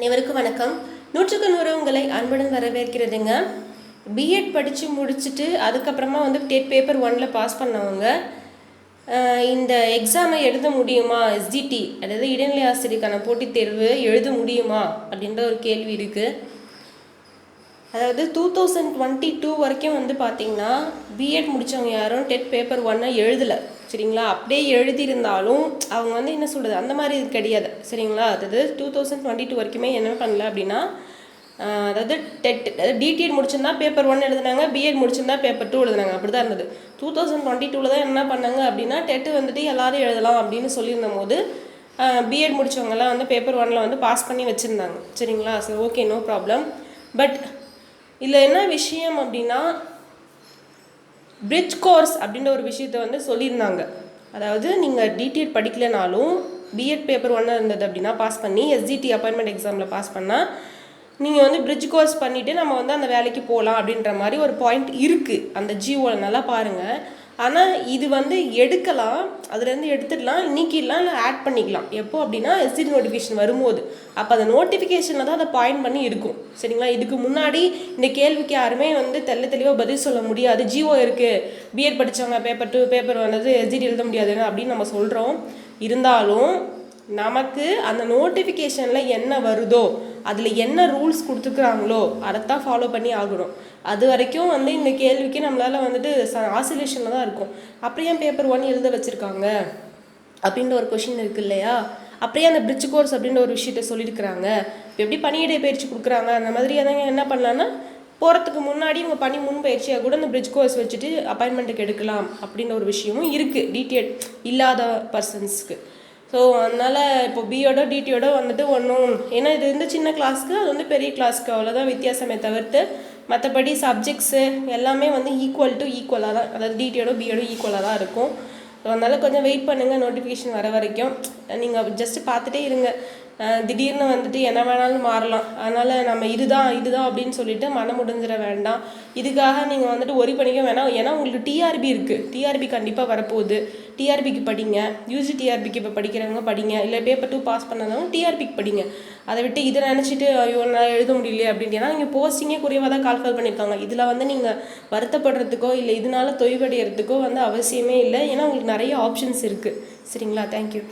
அனைவருக்கும் வணக்கம். நூற்றுக்கு நூறு உங்களை அன்புடன் வரவேற்கிறதுங்க. பிஎட் படித்து முடிச்சுட்டு அதுக்கப்புறமா வந்து டெட் பேப்பர் ஒனில் பாஸ் பண்ணவங்க. இந்த எக்ஸாமை எழுத முடியுமா? எஸ்டிடி அதாவது இடைநிலை ஆசிரியருக்கான போட்டித் தேர்வு எழுத முடியுமா? அப்படின்ற ஒரு கேள்வி இருக்குது அதாவது டூ தௌசண்ட் டுவெண்ட்டி டூ வரைக்கும் வந்து பார்த்தீங்கன்னா பிஎட் முடித்தவங்க யாரும் டெட் பேப்பர் ஒன்னை எழுதலை. சரிங்களா? அப்படியே எழுதியிருந்தாலும் அவங்க வந்து என்ன சொல்கிறது அந்த மாதிரி இது கிடையாது. சரிங்களா? அதாவது டூ தௌசண்ட் டுவெண்ட்டி டூ வரைக்குமே என்ன பண்ணல அப்படின்னா அதாவது டெட் டிடிஎட் முடிச்சிருந்தா பேப்பர் ஒன் எழுதுனாங்க பிஎட் முடிச்சிருந்தா பேப்பர் டூ எழுதுனாங்க. அப்படி தான் இருந்தது. டூ தௌசண்ட் டுவெண்ட்டி டூவில் தான் என்ன பண்ணாங்க அப்படின்னா டெட்டு வந்துட்டு எல்லாரும் எழுதலாம் அப்படின்னு சொல்லியிருந்த போது பிஎட் முடிச்சவங்கலாம் வந்து பேப்பர் ஒன்ல வந்து பாஸ் பண்ணி வச்சுருந்தாங்க. சரிங்களா? சரி ஓகே நோ ப்ராப்ளம் பட் இதில் என்ன விஷயம் அப்படின்னா பிரிட்ஜ் கோர்ஸ் அப்படின்ற ஒரு விஷயத்த வந்து சொல்லியிருந்தாங்க. அதாவது நீங்கள் டிடிஎட் படிக்கலைனாலும் பிஎட் பேப்பர் ஒன்றா இருந்தது அப்படின்னா பாஸ் பண்ணி எஸ்ஜிடி அப்பாயின்மெண்ட் எக்ஸாமில் பாஸ் பண்ணால் நீங்கள் வந்து பிரிட்ஜ் கோர்ஸ் பண்ணிவிட்டு நம்ம வந்து அந்த வேலைக்கு போகலாம் அப்படின்ற மாதிரி ஒரு பாயிண்ட் இருக்குது அந்த ஜிஓவில் நல்லா பாருங்கள் ஆனால் இது வந்து எடுக்கலாம். அதுலேருந்து எடுத்துடலாம். நீக்கிடலாம் இல்லை ஆட் பண்ணிக்கலாம். எப்போ அப்படின்னா எஸ்ஜிடி நோட்டிஃபிகேஷன் வரும்போது. அப்போ அந்த நோட்டிஃபிகேஷனில் தான் அதை பாயிண்ட் பண்ணி இருக்கும். சரிங்களா? இதுக்கு முன்னாடி இந்த கேள்விக்கு யாருமே வந்து தெள்ள தெளிவாக பதில் சொல்ல முடியாது. ஜிஓ இருக்குது பிஎட் படித்தவங்க பேப்பர் டூ பேப்பர் வந்தது எஸ்ஜிடி எழுத முடியாதுன்னு அப்படின்னு நம்ம சொல்கிறோம் இருந்தாலும் நமக்கு அந்த நோட்டிஃபிகேஷனில் என்ன வருதோ அதில் என்ன ரூல்ஸ் கொடுத்துருக்குறாங்களோ அதைத்தான் ஃபாலோ பண்ணி ஆகணும். அது வரைக்கும் வந்து இந்த கேள்விக்கு நம்மளால் வந்துட்டு ஆசிலேஷனில் தான் இருக்கும். அப்புறம் ஏன் பேப்பர் ஒன் எழுத வச்சுருக்காங்க? அப்படின்ற ஒரு கொஷின் இருக்கு இல்லையா? அப்படியே அந்த பிரிட்ஜ் கோர்ஸ் அப்படின்ற ஒரு விஷயத்த சொல்லியிருக்கிறாங்க இப்போ எப்படி பணியிடை பயிற்சி கொடுக்குறாங்க? அந்த மாதிரி அதங்க என்ன பண்ணலான்னா போகிறதுக்கு முன்னாடி இவங்க பணி முன் பயிற்சியாக கூட இந்த பிரிட்ஜ் கோர்ஸ் வச்சுட்டு அப்பாயின்மெண்ட்டுக்கு எடுக்கலாம் அப்படின்ற ஒரு விஷயமும் இருக்குது டிடிஎட் இல்லாத பர்சன்ஸ்க்கு ஸோ அதனால் இப்போ பியோட டிடியோட வந்துட்டு ஒன்றும் ஏன்னா இது வந்து சின்ன கிளாஸ்க்கு அது வந்து பெரிய கிளாஸ்க்கு அவ்வளோதான் வித்தியாசமே தவிர்த்து மற்றபடி சப்ஜெக்ட்ஸு எல்லாமே வந்து ஈக்குவல் டு ஈக்குவலாக தான். அதாவது டிடியோட பியோட ஈக்குவலாக தான் இருக்கும். ஸோ அதனால் கொஞ்சம் வெயிட் பண்ணுங்கள் நோட்டிஃபிகேஷன் வர வரைக்கும். நீங்கள் ஜஸ்ட்டு பார்த்துட்டே இருங்க. திடீர்னு வந்துட்டு என்ன வேணாலும் மாறலாம். அதனால் நம்ம இதுதான் இதுதான் அப்படின்னு சொல்லிட்டு மனம் முடிஞ்சிட வேண்டாம். இதுக்காக நீங்கள் வந்துட்டு ஒரி பண்ணிக்க வேணாம். ஏன்னா உங்களுக்கு டிஆர்பி இருக்குது டிஆர்பி கண்டிப்பாக வரப்போகுது. டிஆர்பிக்கு படிங்க. யூஜி டிஆர்பிக்கு இப்போ படிக்கிறவங்க படிங்க. இல்லை பேப்பர் டூ பாஸ் பண்ணாதவங்க டிஆர்பிக்கு படிங்க. அதை விட்டு இதை நினச்சிட்டு ஐயோ நான் எழுத முடியலையே அப்படின்ட்டு. ஏன்னா நீங்கள் போஸ்டிங்கே குறைவாக தான் கால்ஃபர் பண்ணியிருக்காங்க இதில் வந்து நீங்கள் வருத்தப்படுறதுக்கோ இல்லை இதனால தொய்வடைகிறதுக்கோ வந்து அவசியமே இல்லை. ஏன்னா உங்களுக்கு நிறைய ஆப்ஷன்ஸ் இருக்குது சரிங்களா? தேங்க்யூ